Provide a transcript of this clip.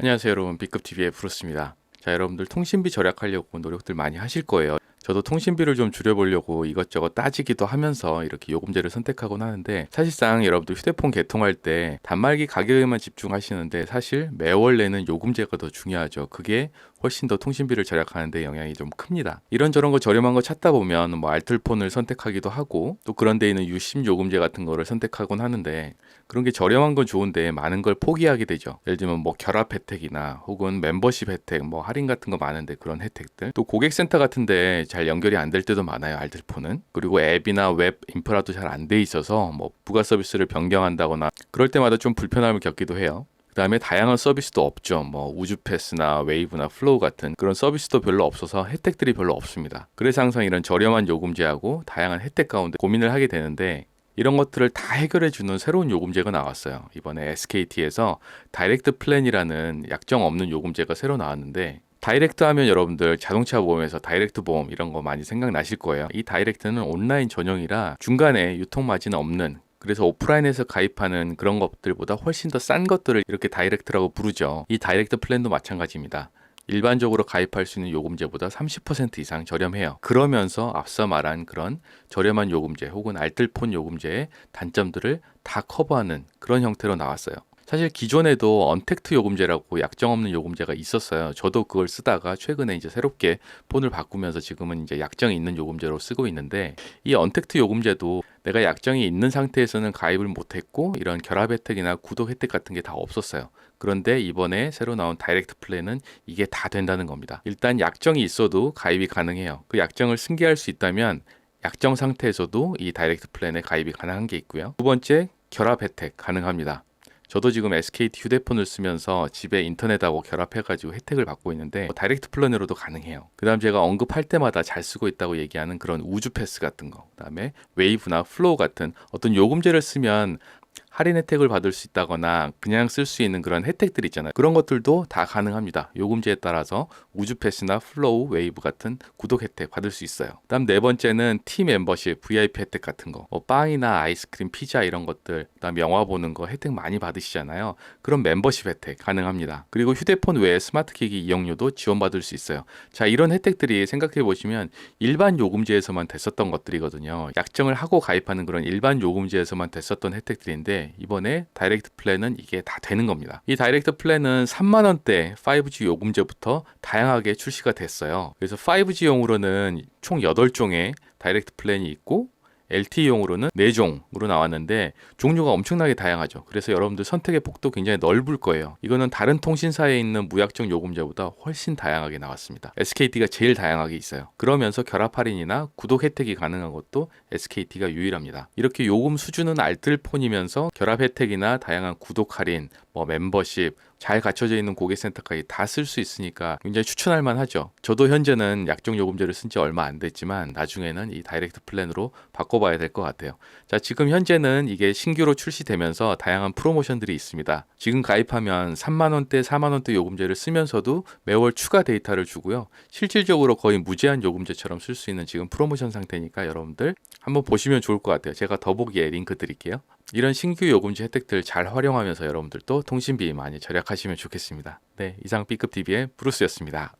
안녕하세요 여러분 B급TV의 브루스입니다. 자 여러분들 통신비 절약하려고 노력들 많이 하실 거예요. 저도 통신비를 좀 줄여보려고 이것저것 따지기도 하면서 이렇게 요금제를 선택하곤 하는데 사실상 여러분들 휴대폰 개통할 때 단말기 가격에만 집중하시는데 사실 매월 내는 요금제가 더 중요하죠. 그게 훨씬 더 통신비를 절약하는데 영향이 좀 큽니다. 이런저런 거 저렴한 거 찾다 보면 뭐 알뜰폰을 선택하기도 하고 또 그런 데 있는 유심 요금제 같은 거를 선택하곤 하는데 그런 게 저렴한 건 좋은데 많은 걸 포기하게 되죠. 예를 들면 뭐 결합 혜택이나 혹은 멤버십 혜택, 뭐 할인 같은 거 많은데 그런 혜택들. 또 고객센터 같은데 잘 연결이 안 될 때도 많아요. 알뜰폰은. 그리고 앱이나 웹 인프라도 잘 안 돼 있어서 뭐 부가 서비스를 변경한다거나 그럴 때마다 좀 불편함을 겪기도 해요. 그다음에 다양한 서비스도 없죠. 뭐 우주 패스나 웨이브나 플로우 같은 그런 서비스도 별로 없어서 혜택들이 별로 없습니다. 그래서 항상 이런 저렴한 요금제하고 다양한 혜택 가운데 고민을 하게 되는데 이런 것들을 다 해결해 주는 새로운 요금제가 나왔어요. 이번에 SKT에서 다이렉트 플랜이라는 약정 없는 요금제가 새로 나왔는데 다이렉트 하면 여러분들 자동차 보험에서 다이렉트 보험 이런 거 많이 생각나실 거예요. 이 다이렉트는 온라인 전용이라 중간에 유통 마진 없는 그래서 오프라인에서 가입하는 그런 것들보다 훨씬 더 싼 것들을 이렇게 다이렉트라고 부르죠. 이 다이렉트 플랜도 마찬가지입니다. 일반적으로 가입할 수 있는 요금제보다 30% 이상 저렴해요. 그러면서 앞서 말한 그런 저렴한 요금제 혹은 알뜰폰 요금제의 단점들을 다 커버하는 그런 형태로 나왔어요. 사실 기존에도 언택트 요금제라고 약정 없는 요금제가 있었어요. 저도 그걸 쓰다가 최근에 이제 새롭게 폰을 바꾸면서 지금은 이제 약정이 있는 요금제로 쓰고 있는데 이 언택트 요금제도 내가 약정이 있는 상태에서는 가입을 못했고 이런 결합 혜택이나 구독 혜택 같은 게 다 없었어요. 그런데 이번에 새로 나온 다이렉트 플랜은 이게 다 된다는 겁니다. 일단 약정이 있어도 가입이 가능해요. 그 약정을 승계할 수 있다면 약정 상태에서도 이 다이렉트 플랜에 가입이 가능한 게 있고요. 두 번째 결합 혜택 가능합니다. 저도 지금 SKT 휴대폰을 쓰면서 집에 인터넷하고 결합해가지고 혜택을 받고 있는데 뭐 다이렉트 플랜으로도 가능해요. 그 다음 제가 언급할 때마다 잘 쓰고 있다고 얘기하는 그런 우주 패스 같은 거, 그 다음에 웨이브나 플로우 같은 어떤 요금제를 쓰면 할인 혜택을 받을 수 있다거나 그냥 쓸 수 있는 그런 혜택들 있잖아요. 그런 것들도 다 가능합니다. 요금제에 따라서 우주 패스나 플로우, 웨이브 같은 구독 혜택 받을 수 있어요. 그다음 네 번째는 T 멤버십, VIP 혜택 같은 거. 뭐 빵이나 아이스크림, 피자 이런 것들, 그다음 영화 보는 거 혜택 많이 받으시잖아요. 그런 멤버십 혜택 가능합니다. 그리고 휴대폰 외에 스마트 기기 이용료도 지원받을 수 있어요. 자, 이런 혜택들이 생각해 보시면 일반 요금제에서만 됐었던 것들이거든요. 약정을 하고 가입하는 그런 일반 요금제에서만 됐었던 혜택들인데 이번에 다이렉트 플랜은 이게 다 되는 겁니다. 이 다이렉트 플랜은 3만 원대 5G 요금제부터 다양하게 출시가 됐어요. 그래서 5G용으로는 총 8종의 다이렉트 플랜이 있고 LTE용으로는 4종으로 나왔는데 종류가 엄청나게 다양하죠. 그래서 여러분들 선택의 폭도 굉장히 넓을 거예요. 이거는 다른 통신사에 있는 무약정 요금제보다 훨씬 다양하게 나왔습니다. SKT가 제일 다양하게 있어요. 그러면서 결합 할인이나 구독 혜택이 가능한 것도 SKT가 유일합니다. 이렇게 요금 수준은 알뜰폰이면서 결합 혜택이나 다양한 구독 할인, 뭐 멤버십, 잘 갖춰져 있는 고객센터까지 다 쓸 수 있으니까 굉장히 추천할 만하죠. 저도 현재는 약정 요금제를 쓴 지 얼마 안 됐지만 나중에는 이 다이렉트 플랜으로 바꿔 봐야 될 것 같아요. 자, 지금 현재는 이게 신규로 출시되면서 다양한 프로모션들이 있습니다. 지금 가입하면 3만 원대, 4만 원대 요금제를 쓰면서도 매월 추가 데이터를 주고요. 실질적으로 거의 무제한 요금제처럼 쓸 수 있는 지금 프로모션 상태니까 여러분들 한번 보시면 좋을 것 같아요. 제가 더보기에 링크 드릴게요. 이런 신규 요금제 혜택들 잘 활용하면서 여러분들도 통신비 많이 절약하시면 좋겠습니다. 네, 이상 B급 TV의 브루스였습니다.